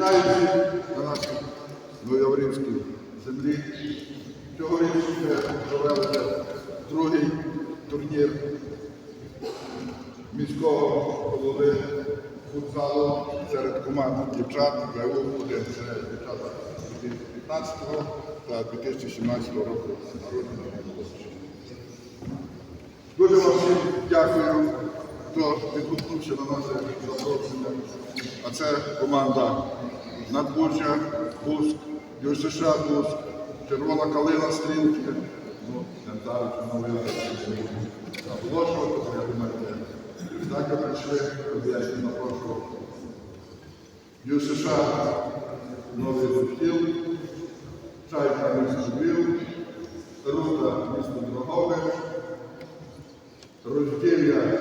Вітаю на нашій Новояврівській землі. Цьогоріч ми провели другий турнір міського голови футзалу серед команд дівчат ВУ-1. Це дівчата 2015 та 2017 року народження. Дуже вам всім дякую, хто відгукнувся на наше запрошення. А це команда Надбуджа, Буск, ЮСШ Буск, Червона Калина Стрілки. Ну, не знаю, чи новий наголошувати, я думаю, так прийшли, я їх запрошував. ЮСШ Новий Гостіл, Чайка місто Львів, Рута місто Дрогобич, розділля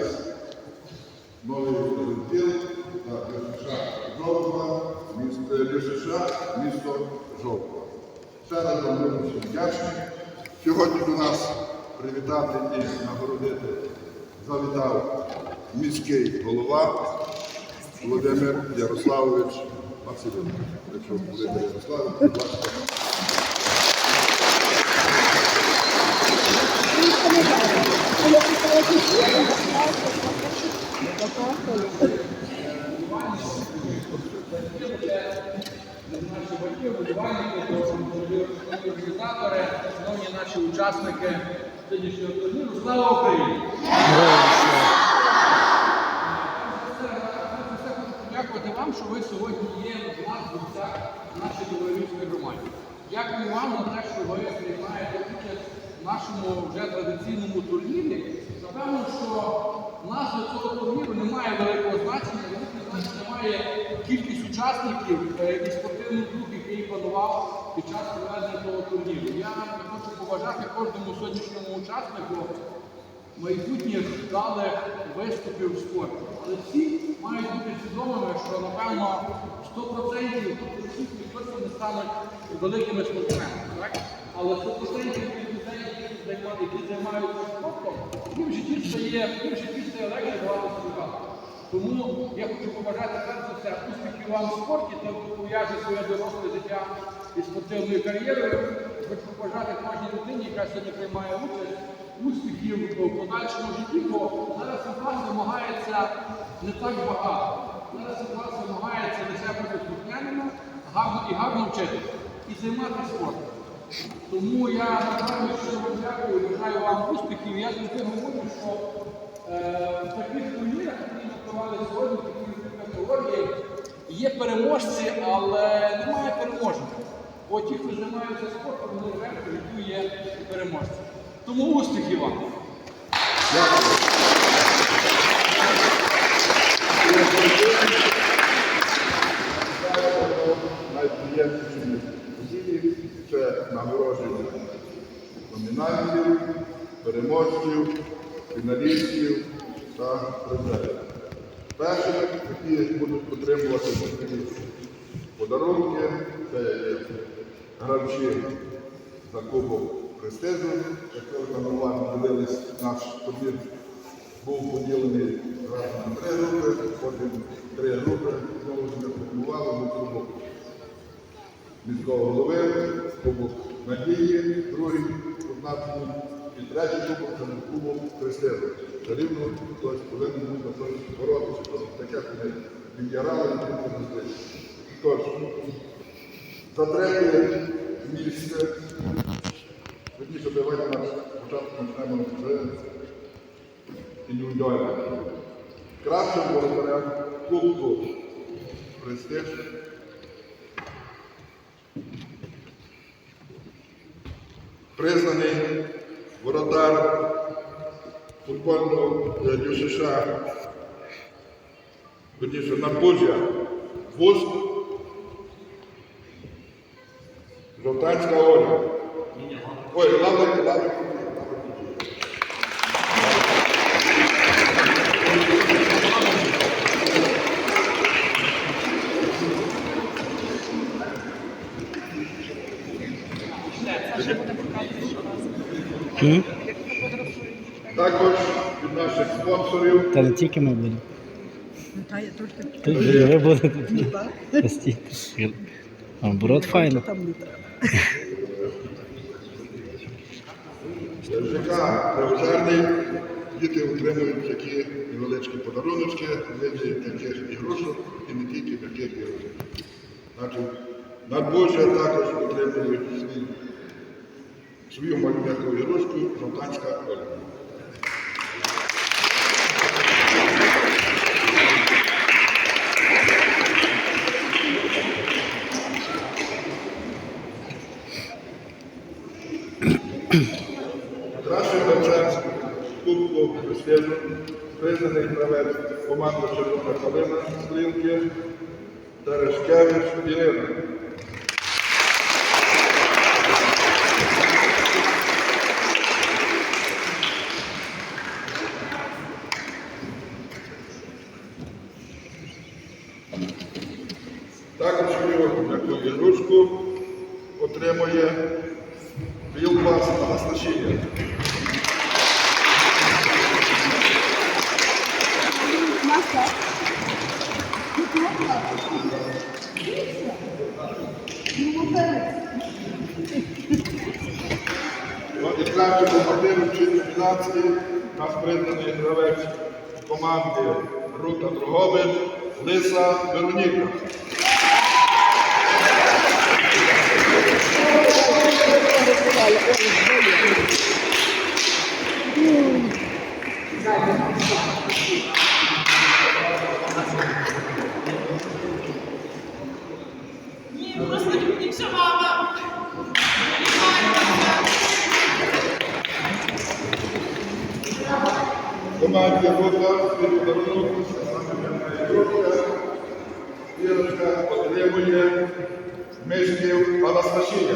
новий розділ та Жовтва, місто ЛШШ, місто Жовтва. Ще раз вам дуже вдячний. Сьогодні до нас привітати і нагородити завітав міський голова Володимир Ярославович Васильович. Якщо будете Ярославович, будь ласка. Наші батьки, вболівальники, організатори, шановні наші учасники турніру. Слава Україні! Дякувати вам, що ви сьогодні є в нас в гостях нашої Білорусської. Дякую вам за те, що ви приймаєте в нашому вже традиційному турнірі. Напевно, що назва цього турніру не має великого значення, значення має кількість учасників е, і спортивний дух, який панував під час проведення того турніру. Я хочу побажати кожному сьогоднішньому учаснику майбутніх вдалих виступів в спорті. Але всі мають бути свідомими, що напевно 100% ніхто не стануть великими спортсменами. Але 100% людей, які займаються спортом, в житті стає легше багато співати. Тому я хочу побажати перш за все успіхів вам в спорті, та пов'яже своє доросле життя із спортивною кар'єрою. Хочу побажати кожній людині, яка сьогодні приймає участь, успіхів у подальшому житті, бо зараз від вас вимагається не так багато. Зараз від вас вимагається лише бути слухняними, гарно і гарно вчитися і займатися спортом. Тому я що вам дякую, бажаю вам успіхів. Я завжди говорю, що е, в таких турнірах, які провели сьогодні, в такій категорії, є переможці, але немає переможних. Бо ті, хто займаються спортом, вони в є переможці. Тому успіхів вам! Номінантів, переможців, фіналістів та призерів. Перші, які будуть отримувати подарунки, це гравчі за кубок престижу, як ви панували, дивились наш турнір був поділений на три групи, потім три групи, знову ж ми пропонували на кубок міського голови, кубок надії, другий однакний, і третій кубок престижу. Це рівно хтось повинен був на щось боротися, таке вони відіграли і не зустріч. Тож, за третє місце, Верніше, давайте на початку почнемо з індивідуально. Кращим воротарем Кубку Престиж. Признаний воротар футбольного ДЮСШ Верніше, Надбуджя Буск Жовтанська Ольга. Ой, лаврик, лаврик. Також від наших спонсорів Та не тільки ми будемо. Та я тільки Тут живе буде тут. хліба, постійно. Наоборот, файно. ЖК Правожарний діти отримують такі невеличкі подаруночки, виді таких ігрушок і не тільки таких ігрушок. Значить, надбожжя також отримують свій, свою малюнку ігрушку Жовтанська Ольга. Кращим гравцем Кубку престижу признаний гравець команди Червона Калина Слинки Терешкевич Ірина. Також свою таку ігрушку отримує Білбас Анастасія. Ну, І кращий бомбардир вчитель фінансів нас признаний гравець команди Рута Другович Лиса Вероніка. Ні, просто інша мама. Ірочка отримує мишків Анастасія.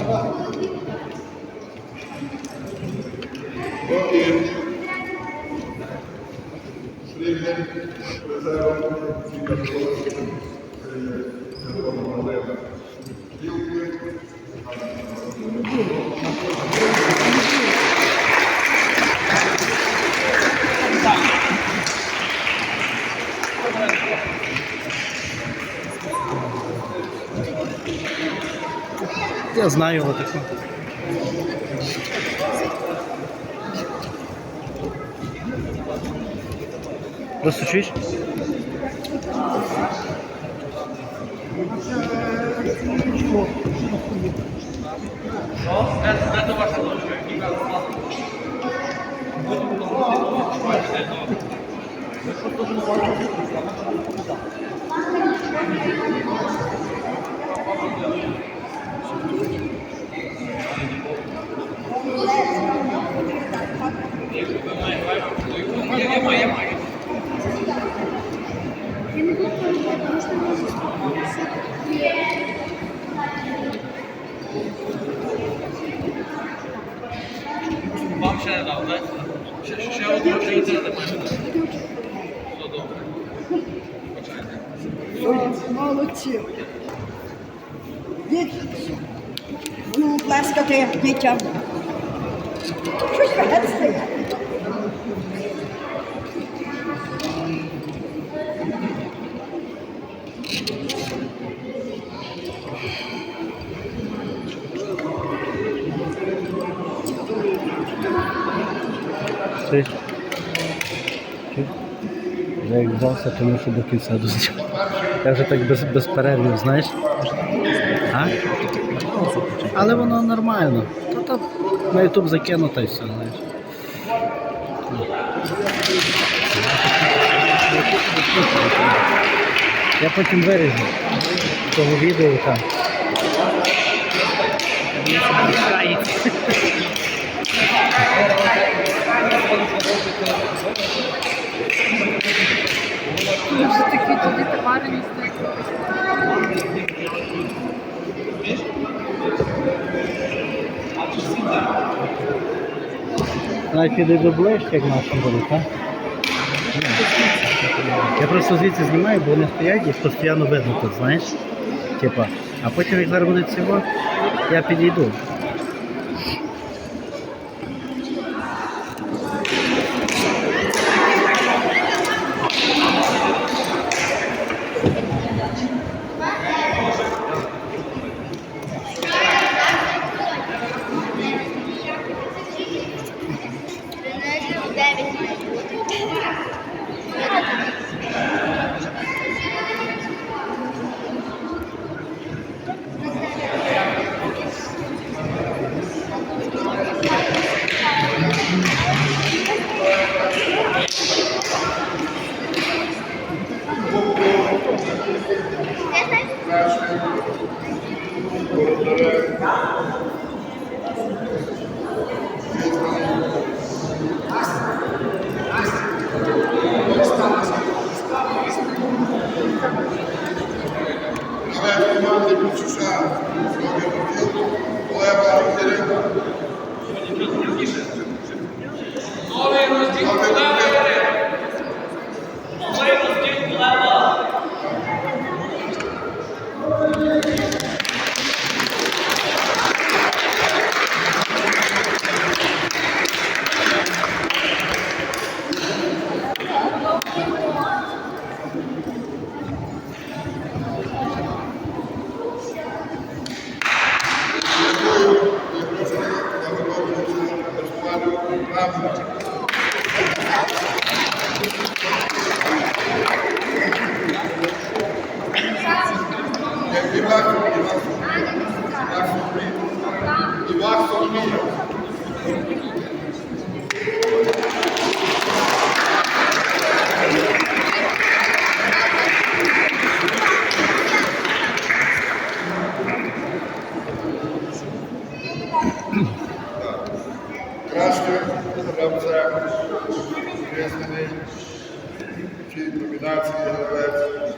знаю його таку. Розсучиш? Thank you. Вам ще не дав, так? Ще, ще одну, ще одну треба запитати. Все добре. Почайте. Молодці. Ну, плескати дітям. Щось вегет стоять. Ти? Чи? Я як взявся, тому що до кінця дозвів. Я вже так без, без перервів, знаєш? А? Але воно нормально. То, то на YouTube закину та й все, знаєш. Я потім виріжу того відео там. Вже такі туди товари нести. Навіть підійду ближче, як нашим буде, так? Я просто звідси знімаю, бо вони стоять і постійно видно тут, знаєш? Типа, а потім як зараз буде цього, я підійду. В цій номінації гравець.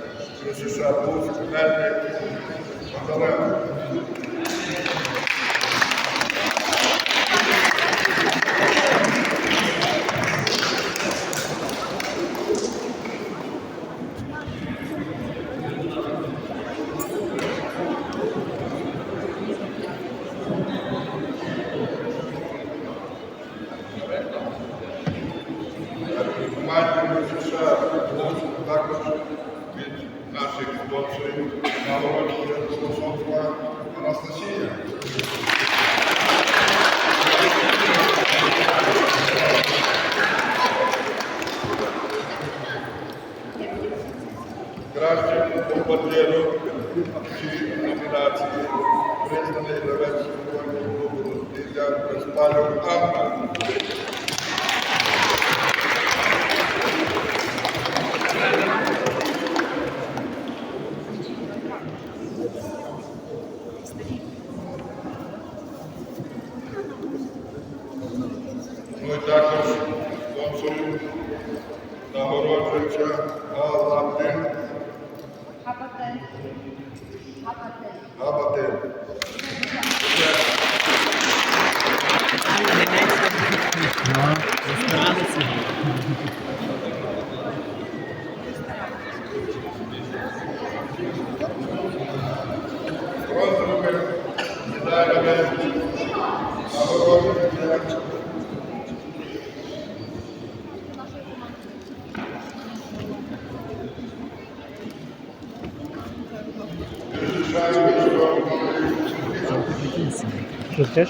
Команді США також від наших спонсорів нагородження Солосонська Анастасія. Краще бомбардиру всі номінації признаний футбольного клубу Ілля Безпалюк Анна. Ну і також спонсорів нагороджується Галатин Гапатен. Гапатен. Габатин. Ну, Покладемо нагородження Що теж?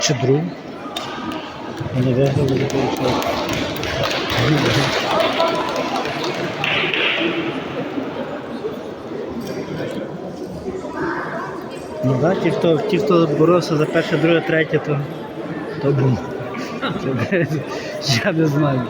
Чи другу? Ну да, ті, хто, ті, хто боровся за перше, друге, третє, то, то був. Я не знаю.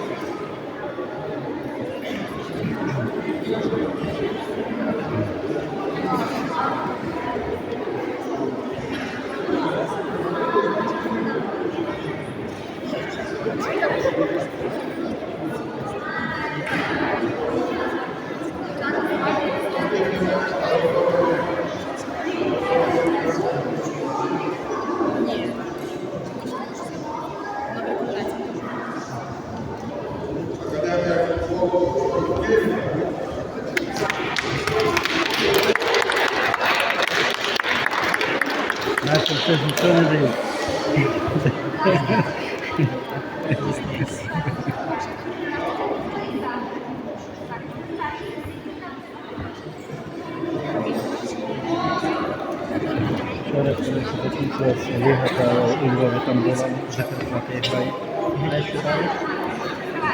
Та у Львові там була далі?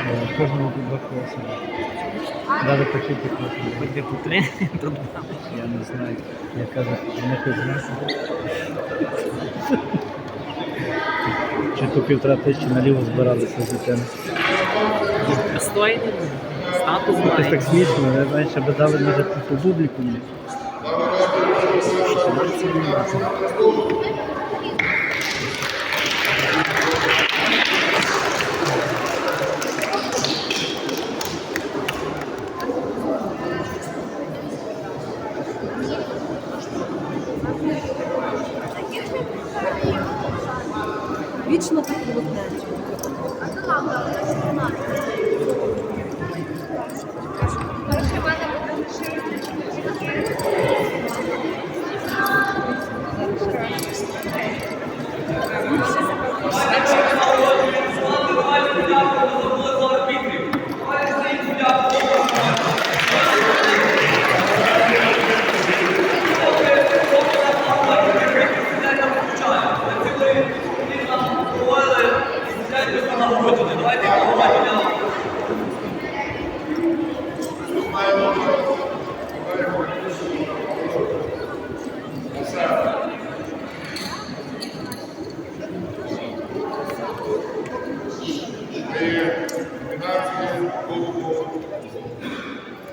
Е, Кожному по два класи. Дали по кілька класів. Хоч по три, то два. Я не знаю. Я кажу, не хоч нас. Чи по півтора тисячі наліво збиралися з дитини. Достойний, статус Якось так смішно, я знаю, що би дали може по бубліку.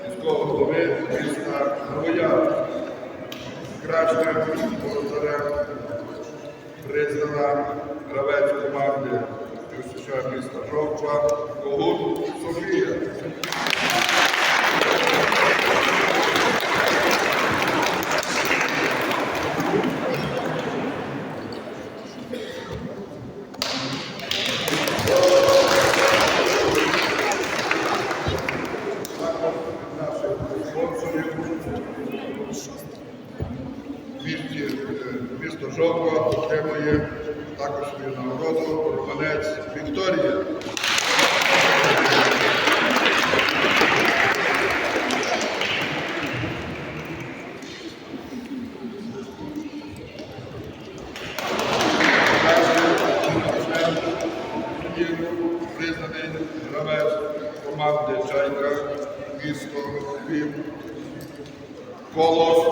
Міського голови міста Новояр. Кращим володарем признана гравець команди міста Жовча Когут color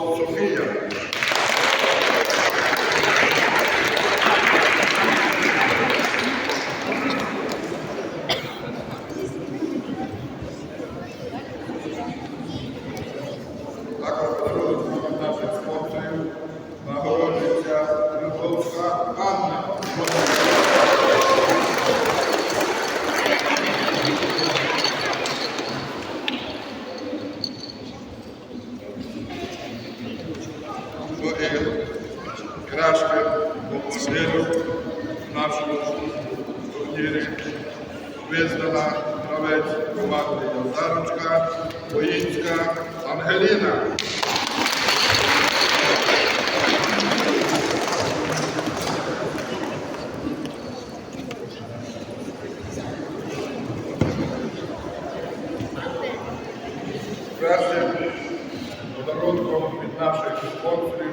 бомбардиром в нашому турнірі визнана гравець команди Назарочка, Воїнська, Ангеліна. Першим подарунком від наших спонсорів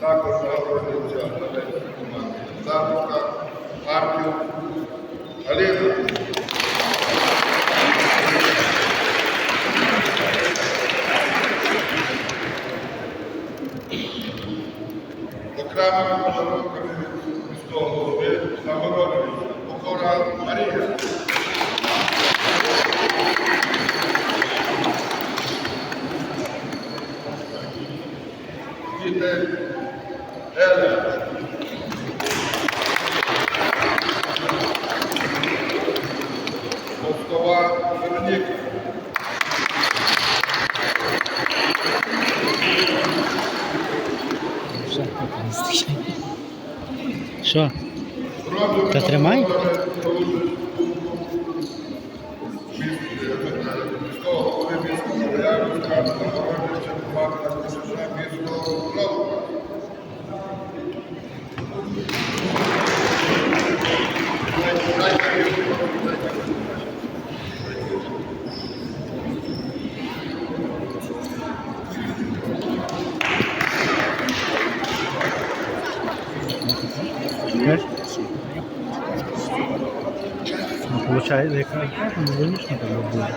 також нагороджується належні команди Запуска, Харків, Галина. Окремими подарунками від міського голови нагороджується Покора Марія. Діти Еля. Москова Вероніка. Що? Пробуємо Та тримай. Міського голови міського Боярівська нагороджується команда КСЖ міського Робка. Знаєш? Ну, получається, яка ну, логічно так буде.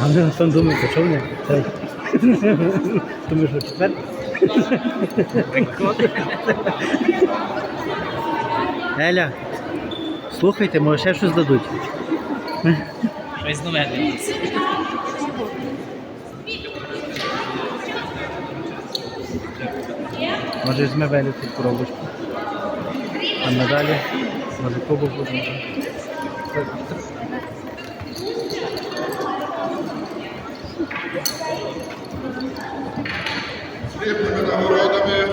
А ми там думаю, що? Цей. Думаєш, що четвер? Еля, слухайте, може ще щось дадуть. Щось нове дивіться. Може візьме Велю цю коробочку. А надалі, може кубок буде. може. Срібними нагородами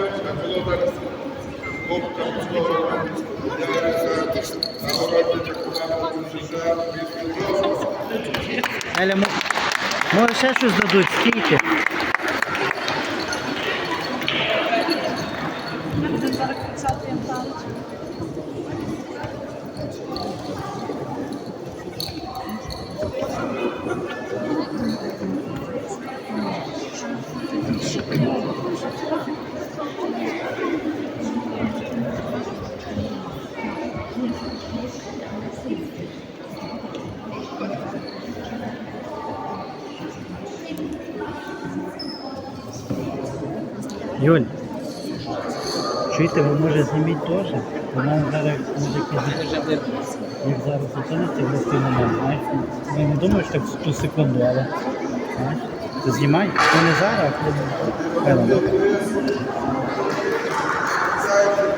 володар Кубка ще щось дадуть, скільки? Чуєте, ви може зніміть теж? Вона зараз може як зараз оціниться в момент, знаєш? Я не думаю, що так в ту секунду, але знаєш, ти знімай, ну не зараз, а коли- Певно. Зайчик,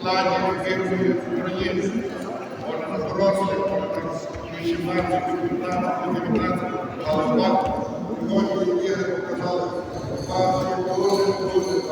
плані збірної України. Може на дорослих, там 18, 19, 19, але факт, сьогодні показали, факт, коли